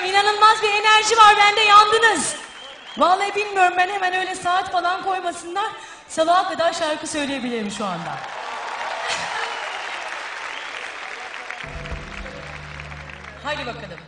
bilmiyorum inanılmaz bir enerji var bende yandınız. Vallahi bilmiyorum ben hemen öyle saat falan koymasınlar. Sabaha kadar şarkı söyleyebilirim şu anda. Haydi bakalım.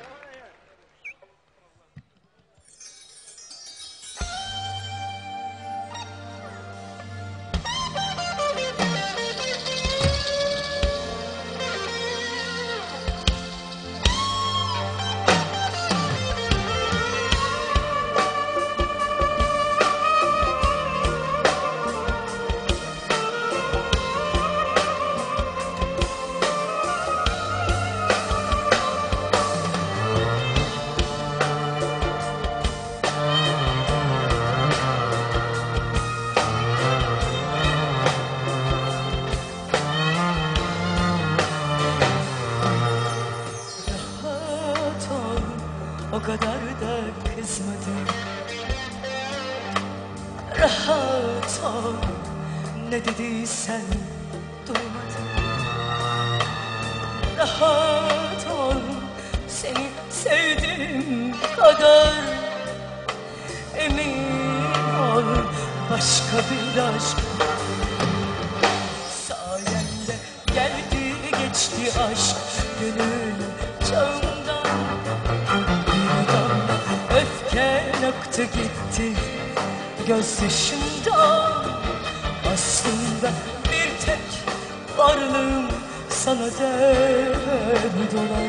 O kadar da kızmadım. Rahat ol, ne dediysen duymadım. Rahat ol, seni sevdiğim kadar. Emin ol, başka bir aşk Sayende geldi geçti aşk gönül çağımdan aktı gitti. Gözyaşımdan Aslında bir tek varlığım sana dert olan.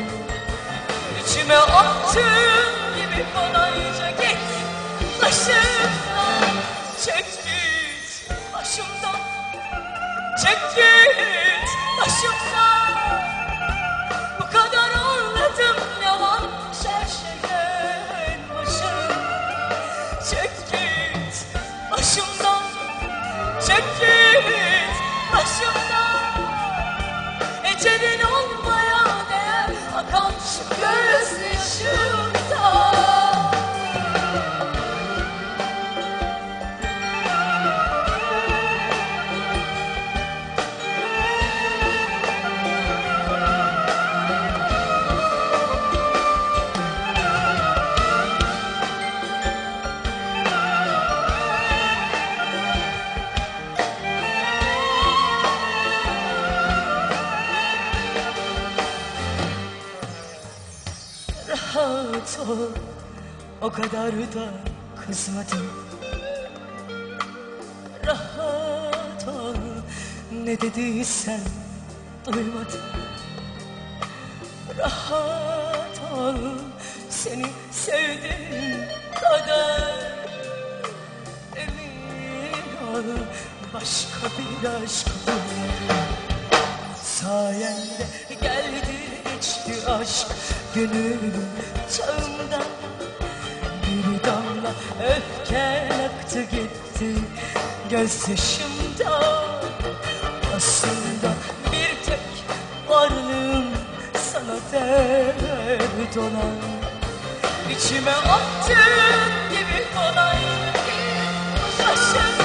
İçime attığın gibi kolayca git başımdan Rahat ol O kadar da kızmadım. Rahat ol Ne dediysen duymadım. Rahat ol Seni sevdiğim kadar Emin ol. Başka bir aşk bulmadım Sayende geldi aşk gönül çağımdan Bir damla öfken aktı gitti gözyaşımdan Aslında bir tek varlığım sana dert olan. İçime attığın gibi kolay başımdan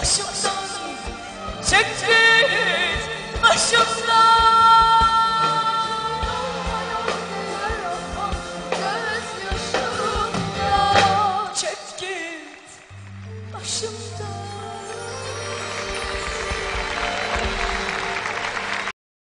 başımdan Çektir başımdan.